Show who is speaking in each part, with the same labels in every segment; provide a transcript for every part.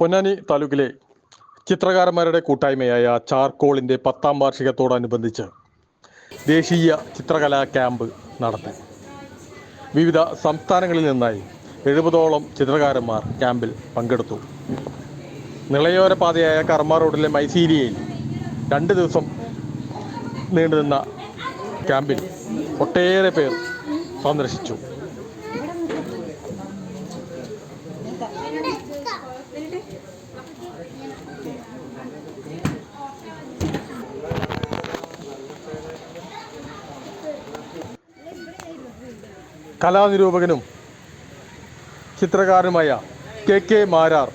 Speaker 1: പൊന്നാനി താലൂക്കിലെ ചിത്രകാരന്മാരുടെ കൂട്ടായ്മയായ ചാർക്കോളിന്റെ പത്താം വാർഷികത്തോടനുബന്ധിച്ച് ദേശീയ ചിത്രകലാ ക്യാമ്പ് നടത്തി. വിവിധ സംസ്ഥാനങ്ങളിൽ നിന്നായി എഴുപതോളം ചിത്രകാരന്മാർ ക്യാമ്പിൽ പങ്കെടുത്തു. നിളയോര പാതയായ കർമ്മ റോഡിലെ മൈസീരിയയിൽ രണ്ട് ദിവസം നീണ്ടുനിന്ന ക്യാമ്പിൽ ഒട്ടേറെ പേർ സന്ദർശിച്ചു. കലാനിരൂപകനും ചിത്രകാരനുമായ കെ കെ മാരാർ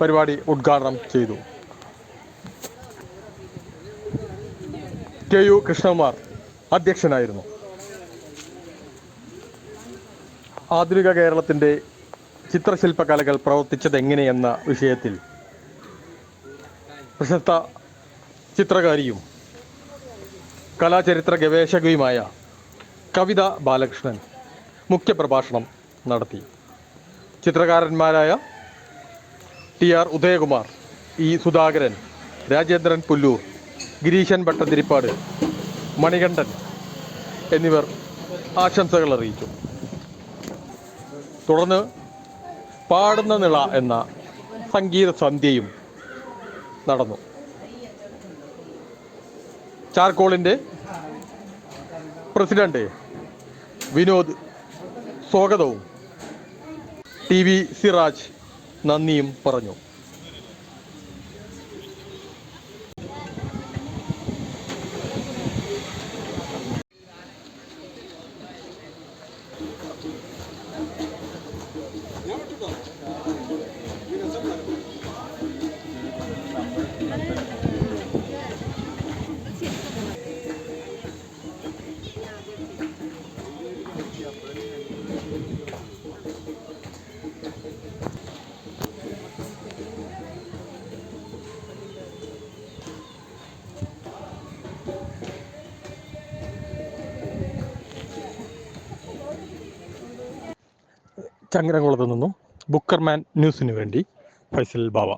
Speaker 1: പരിപാടി ഉദ്ഘാടനം ചെയ്തു. കെ യു കൃഷ്ണകുമാർ അധ്യക്ഷനായിരുന്നു. ആധുനിക കേരളത്തിന്റെ ചിത്രശില്പകലകൾ പ്രവർത്തിച്ചത് എങ്ങനെയെന്ന വിഷയത്തിൽ പ്രശസ്ത ചിത്രകാരിയും കലാചരിത്ര ഗവേഷകയുമായ കവിത ബാലകൃഷ്ണൻ മുഖ്യപ്രഭാഷണം നടത്തി. ചിത്രകാരന്മാരായ T R Udayakumar E Sudhakaran Rajendran Pullur Gireeshan Bhattathiripad Manikandan എന്നിവർ ആശംസകൾ അറിയിച്ചു. തുടർന്ന് പാടുന്ന നിള എന്ന സംഗീത സന്ധ്യയും നടന്നു. ചാർക്കോളിന്റെ പ്രസിഡന്റ് വിനോദ് സ്വാഗതവും. ടി വി സിറാജ് നന്ദിയും പറഞ്ഞു. ചങ്ങരംകുളത്ത് നിന്നും ബുക്കർമാൻ ന്യൂസിന് വേണ്ടി ഫൈസൽ ബാവ.